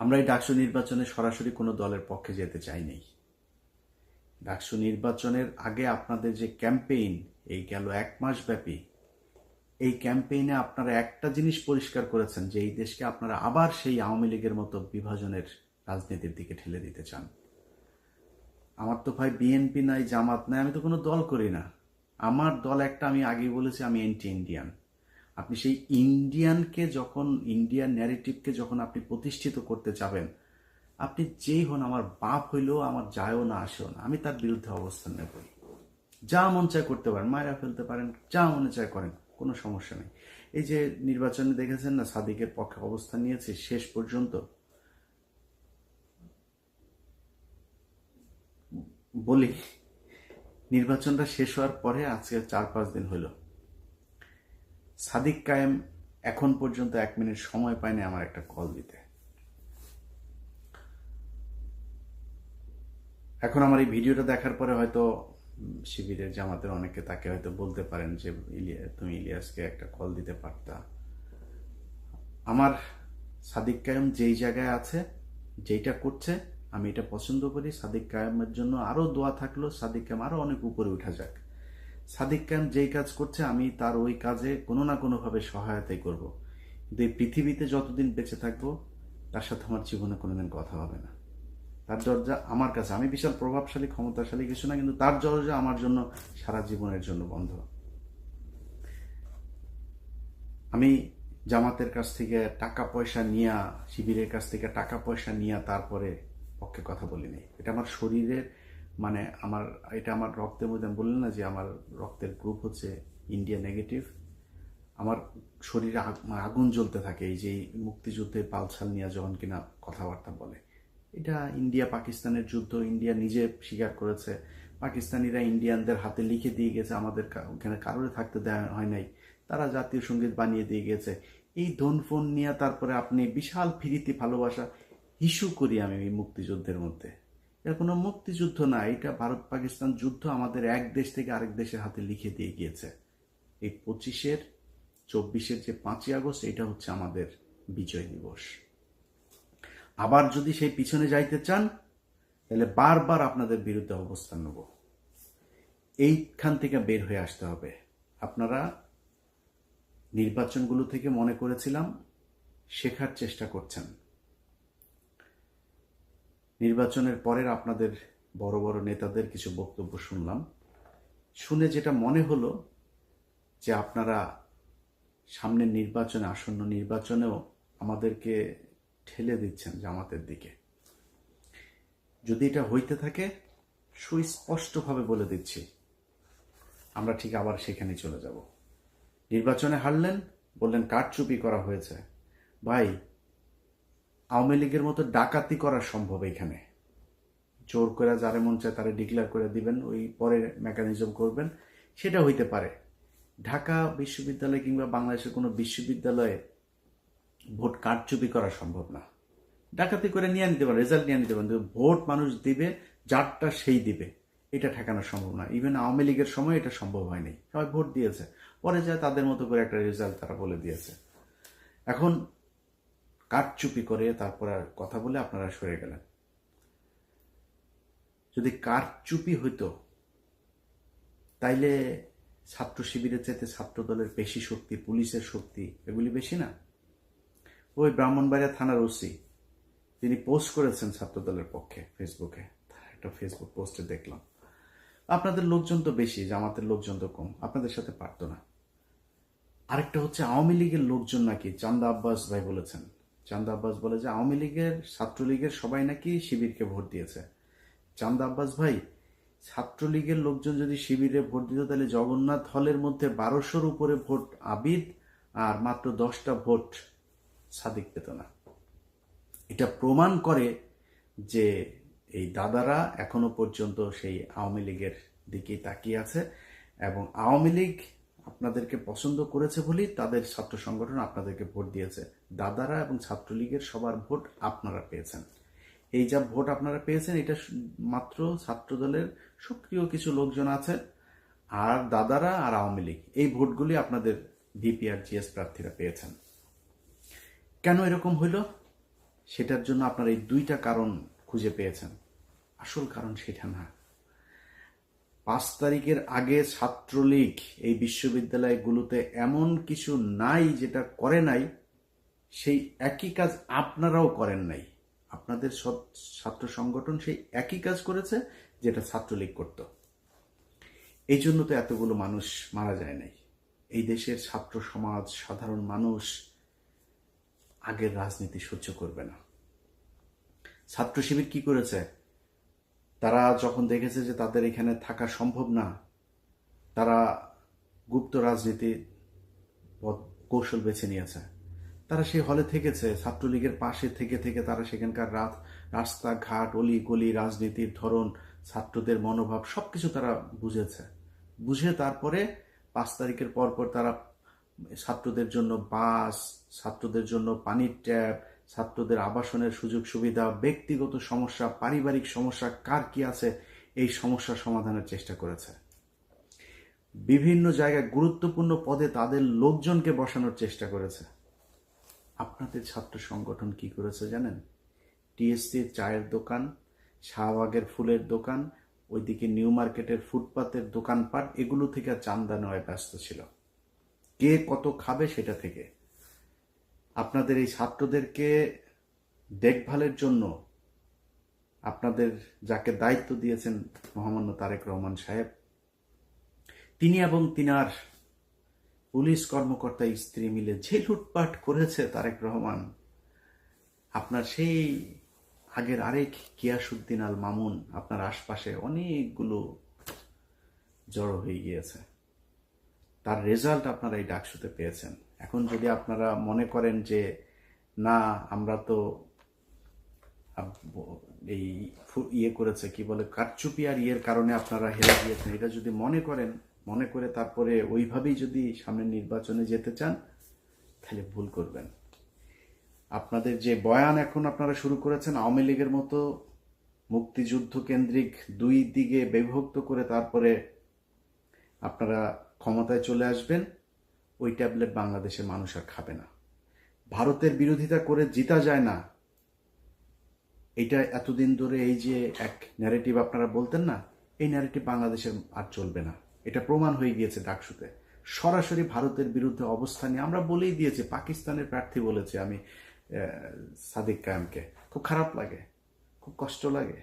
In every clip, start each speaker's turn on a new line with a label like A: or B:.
A: আমরা এই ডাকসু নির্বাচনে সরাসরি কোনো দলের পক্ষে যেতে চাইনি ডাকসু নির্বাচনের আগে আপনাদের যে ক্যাম্পেইন, এই গেল এক মাস ব্যাপী। এই ক্যাম্পেইনে আপনারা একটা জিনিস পরিষ্কার করেছেন, যে এই দেশকে আপনারা আবার সেই আওয়ামী লীগের মতো বিভাজনের রাজনীতির দিকে ঠেলে দিতে চান। আমার তো ভাই বিএনপি নাই, জামাত নাই, আমি তো কোনো দল করি না। আমার দল একটা আমি আগেই বলেছি, আমি এন্টি ইন্ডিয়ান আপনি সেই ইন্ডিয়ানকে যখন ইন্ডিয়ান ন্যারেটিভকে যখন আপনি প্রতিষ্ঠিত করতে যাবেন আপনি যেই হন, আমার বাপ হইলেও আমার যায়ও না, আসেও না। আমি তার বিরুদ্ধে অবস্থান নেব যা মন চায় করতে পারেন মায়েরা ফেলতে পারেন, যা মনে চায় করেন, কোনো সমস্যা নেই। এই যে নির্বাচনে দেখেছেন না, সাদিকের পক্ষে অবস্থান নিয়েছে, শেষ পর্যন্ত। বলি, নির্বাচনটা শেষ হওয়ার পরে আজকে চার পাঁচ দিন হইল সাদিক কায়েম এখন পর্যন্ত এক মিনিট সময় পায়নি আমার একটা কল দিতে। এখন আমার এই ভিডিওটা দেখার পরে হয়তো শিবিরের জামাতের অনেকে তাকে হয়তো বলতে পারেন যে, ইলিয়া, তুমি ইলিয়াসকে একটা কল দিতে পারতা। আমার সাদিক কায়েম যেই জায়গায় আছে, যেইটা করছে, আমি এটা পছন্দ করি। সাদিক কায়েমের জন্য আরও দোয়া থাকল। সাদিক কায়েম আরও অনেক উপরে উঠা যাক। সাদিক কায়েম যেই কাজ করছে, আমি তার ওই কাজে কোনো না কোনোভাবে সহায়তাই করব। কিন্তু এই পৃথিবীতে যতদিন বেঁচে থাকব, তার সাথে আমার জীবনে কোনোদিন কথা হবে না। তার দরজা আমার কাছে। আমি বিশাল প্রভাবশালী, ক্ষমতাশালী কিছু না, কিন্তু তার দরজা আমার জন্য সারা জীবনের জন্য বন্ধ। আমি জামাতের কাছ থেকে টাকা পয়সা নিয়া, শিবিরের কাছ থেকে টাকা পয়সা নিয়া তারপরে পক্ষে কথা বলিনি। এটা আমার শরীরের মানে আমার, এটা আমার রক্তের মধ্যে, আমি বললাম না যে আমার রক্তের গ্রুপ হচ্ছে ইন্ডিয়া নেগেটিভ আমার শরীরে মানে আগুন জ্বলতে থাকে, এই যে মুক্তিযুদ্ধের পালছাল নিয়ে যখন কিনা কথাবার্তা বলে। এটা ইন্ডিয়া পাকিস্তানের যুদ্ধ ইন্ডিয়া নিজে স্বীকার করেছে। পাকিস্তানিরা ইন্ডিয়ানদের হাতে লিখে দিয়ে গেছে, আমাদের ওখানে কারোর থাকতে দেওয়া হয় নাই। তারা জাতীয় সংগীত বানিয়ে দিয়ে গেছে। এই ধন ফোন নিয়ে তারপরে আপনি বিশাল ফিরিতি ভালোবাসা ইস্যু করি আমি এই মুক্তিযুদ্ধের মধ্যে। এটা কোনো মুক্তিযুদ্ধ না, এটা ভারত পাকিস্তান যুদ্ধ আমাদের এক দেশ থেকে আরেক দেশের হাতে লিখে দিয়ে গিয়েছে। এই পঁচিশের, চব্বিশের যে পাঁচই আগস্ট, এটা হচ্ছে আমাদের বিজয় দিবস। আবার যদি সেই পিছনে যাইতে চান, তাহলে বারবার আপনাদের বিরুদ্ধে অবস্থান নেব। এইখান থেকে বের হয়ে আসতে হবে। আপনারা নির্বাচনগুলো থেকে মনে করেছিলাম, শেখার চেষ্টা করছেন। নির্বাচনের পরের আপনাদের বড় বড় নেতাদের কিছু বক্তব্য শুনলাম। শুনে যেটা মনে হলো যে আপনারা সামনের নির্বাচনে, আসন্ন নির্বাচনেও আমাদেরকে ঠেলে দিচ্ছেন জামাতের দিকে। যদি এটা হইতে থাকে, সুস্পষ্টভাবে বলে দিচ্ছি, আমরা ঠিক আবার সেখানে চলে যাব। নির্বাচনে হারলেন, বললেন কারচুপি করা হয়েছে। ভাই আওয়ামী লীগের মতো ডাকাতি করা সম্ভব এখানে। জোর করে যারে মন চায় তারা ডিক্লেয়ার করে দিবেন, ওই পরে মেকানিজম করবেন, সেটা হইতে পারে। ঢাকা বিশ্ববিদ্যালয় কিংবা বাংলাদেশের কোনো বিশ্ববিদ্যালয়ে ভোট কারচুপি করা সম্ভব না। ডাকাতি করে নিয়ে নিতে পারেন রেজাল্ট নিয়ে নিতে কিন্তু ভোট মানুষ দিবে, যারটা সেই দিবে, এটা ঠেকানো সম্ভব না। ইভেন আওয়ামী লীগের সময় এটা সম্ভব হয়নি। সবাই ভোট দিয়েছে। পরে যায় তাদের মতো করে একটা রেজাল্ট তারা বলে দিয়েছে। এখন কারচুপি করে তারপর আর কথা বলে আপনারা সরে গেলেন। যদি কারচুপি হইতো, তাইলে ছাত্র শিবিরের চাইতে ছাত্র দলের বেশি শক্তি, পুলিশের শক্তি এগুলি বেশি না? ওই ব্রাহ্মণবাড়িয়া থানার ওসি, তিনি পোস্ট করেছেন ছাত্র দলের পক্ষে ফেসবুকে। একটা ফেসবুক পোস্টে দেখলাম। আপনাদের লোকজন তো বেশি, জামাতের লোকজন তো কম, আপনাদের সাথে পারতো না। আরেকটা হচ্ছে আওয়ামী লীগের লোকজন নাকি, চান্দা আব্বাস ভাই বলেছেন চান্দা আব্বাস বলে যে আওয়ামী লীগের, ছাত্রলীগের সবাই নাকি শিবিরকে ভোট দিয়েছে। চান্দা আব্বাস ভাই, ছাত্রলীগের লোকজন যদি শিবিরে ভোট দিত, তাহলে জগন্নাথ হলের মধ্যে বারোশোর উপরে ভোট আবিদ আর মাত্র দশটা ভোট সাদিক পেত না। এটা প্রমাণ করে যে এই দাদারা এখনও পর্যন্ত সেই আওয়ামী লীগের দিকেই তাকিয়ে আছে এবং আওয়ামী লীগ আপনাদেরকে পছন্দ করেছে বলেই তাদের ছাত্র সংগঠন আপনাদেরকে ভোট দিয়েছে। দাদারা এবং ছাত্রলীগের সবার ভোট আপনারা পেয়েছেন। এই যা ভোট আপনারা পেয়েছেন, এটা মাত্র ছাত্রদলের সক্রিয় কিছু লোকজন আছে, আর দাদারা আর আওয়ামী লীগ। এই ভোটগুলি আপনাদের ভিপি আর জিএস প্রার্থীরা পেয়েছেন। কেন এরকম হইল? সেটার জন্য আপনারা এই দুইটা কারণ খুঁজে পেয়েছেন। আসল কারণ সেটা না। পাঁচ তারিখের আগে ছাত্রলীগ এই বিশ্ববিদ্যালয়গুলোতে এমন কিছু নাই যেটা করে নাই, সেই একই কাজ আপনারাও করেন নাই। আপনাদের ছাত্র সংগঠন সেই একই কাজ করেছে যেটা ছাত্রলীগ করত। এই জন্য তো এতগুলো মানুষ মারা যায় নাই। এই দেশের ছাত্র সমাজ, সাধারণ মানুষ আগের রাজনীতি সহ্য করবে না। ছাত্র শিবির কি করেছে? তারা যখন দেখেছে যে তাদের এখানে থাকা সম্ভব না, তারা গুপ্ত রাজনীতি কৌশল বেছে নিয়েছে। তারা সেই হলে থেকেছে, ছাত্রলীগের পাশে থেকে থেকে তারা সেখানকার রাত, রাস্তাঘাট অলি গলি রাজনীতির ধরন, ছাত্রদের মনোভাব, সবকিছু তারা বুঝেছে। বুঝে তারপরে পাঁচ তারিখের পর পর তারা ছাত্রদের জন্য বাস, ছাত্রদের জন্য পানির ট্যাপ ছাত্রদের আবাসনের সুযোগ সুবিধা, ব্যক্তিগত সমস্যা, পারিবারিক সমস্যা, কার কি আছে, এই সমস্যা সমাধানের চেষ্টা করেছে। বিভিন্ন জায়গায় গুরুত্বপূর্ণ পদে তাদের লোকজনকে বসানোর চেষ্টা করেছে। আপনাদের ছাত্র সংগঠন কি করেছে জানেন? টিএসসির চায়ের দোকান, শাহবাগের ফুলের দোকান, ওইদিকে নিউ মার্কেটের ফুটপাতের দোকানপাট, এগুলো থেকে চান্দা নেওয়ায় ব্যস্ত ছিল। কে কত খাবে সেটা থেকে আপনাদের এই ছাত্রদেরকে দেখভালের জন্য আপনাদের যাকে দায়িত্ব দিয়েছেন মহামান্য তারেক রহমান সাহেব, তিনি এবং তিনার পুলিশ কর্মকর্তা স্ত্রী মিলে যে লুটপাট করেছে তারেক রহমান, আপনার সেই আগের আরেক কিয়াসুদ্দিন আল মামুন আপনার আশপাশে অনেকগুলো জড়ো হয়ে গিয়েছে। তার রেজাল্ট আপনারা এই ডাকসুতে পেয়েছেন। এখন যদি আপনারা মনে করেন যে, না, আমরা তো এই ইয়ে করেছে, কি বলে, কারচুপি আর ইয়ের কারণে আপনারা হেরে গিয়েছেন। এটা যদি মনে করেন, মনে করে তারপরে ওইভাবেই যদি সামনের নির্বাচনে যেতে চান, তাহলে ভুল করবেন। আপনাদের যে বয়ান এখন আপনারা শুরু করেছেন, আওয়ামী লীগের মতো মুক্তিযুদ্ধ কেন্দ্রিক দুই দিকে বিভক্ত করে তারপরে আপনারা ক্ষমতায় চলে আসবেন। ওই ট্যাবলেট বাংলাদেশের মানুষ আর খাবে না। ভারতের বিরোধিতা করে জিতা যায় না। এটা এতদিন ধরে এই যে এক ন্যারেটিভ আপনারা বলতেন না, এই ন্যারেটিভ বাংলাদেশের আর চলবে না। এটা প্রমাণ হয়ে গিয়েছে ডাকসুতে। সরাসরি ভারতের বিরুদ্ধে অবস্থান নিয়ে আমরা বলেই দিয়েছি, পাকিস্তানের প্রার্থী বলেছে আমি সাদিক কায়ামকে। খুব খারাপ লাগে, খুব কষ্ট লাগে।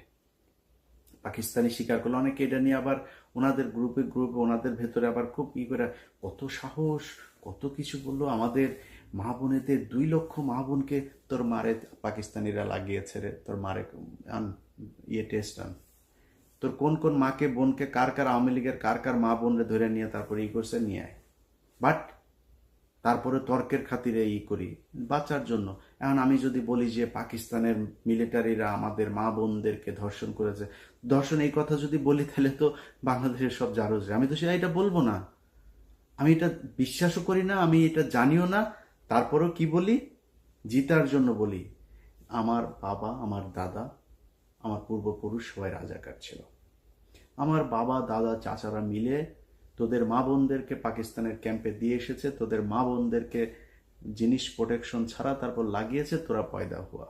A: পাকিস্তানি স্বীকার করল অনেকে এটা নিয়ে আবার ওনাদের গ্রুপে গ্রুপে ওনাদের ভেতরে আবার খুব ই করে কত সাহস, কত কিছু বলল। আমাদের মা বোনেদের দুই লক্ষ মা বোনকে তোর মারে পাকিস্তানিরা লাগিয়েছে রে, তোর মারে আন ইয়ে টেস্ট আন। তোর কোন কোন মাকে বোনকে কার কার আওয়ামী লীগের কার কার মা বোনরে ধরে নিয়ে তারপরে ই করছে, নিয়ে আয়। বাট তারপরে তর্কের খাতিরে ই করি, বাঁচার জন্য। এখন আমি যদি বলি যে পাকিস্তানের মিলিটারিরা আমাদের মা বোনদেরকে ধর্ষণ করেছে, ধর্ষণ এই কথা যদি বলি, তাহলে তো বাংলাদেশের সব জারো যায় আমি তো সেটা এটা বলব না। আমি এটা বিশ্বাসও করি না, আমি এটা জানিও না। তারপরেও কি বলি? জিতার জন্য বলি, আমার বাবা, আমার দাদা, আমার পূর্বপুরুষ সবাই রাজাকার ছিল। আমার বাবা, দাদা, চাচারা মিলে তোদের মা বোনদেরকে পাকিস্তানের ক্যাম্পে দিয়ে এসেছে, তোদের মা বোনদেরকে জিনিস প্রোটেকশন ছাড়া তারপর লাগিয়েছে, তোরা পয়দা হুয়া।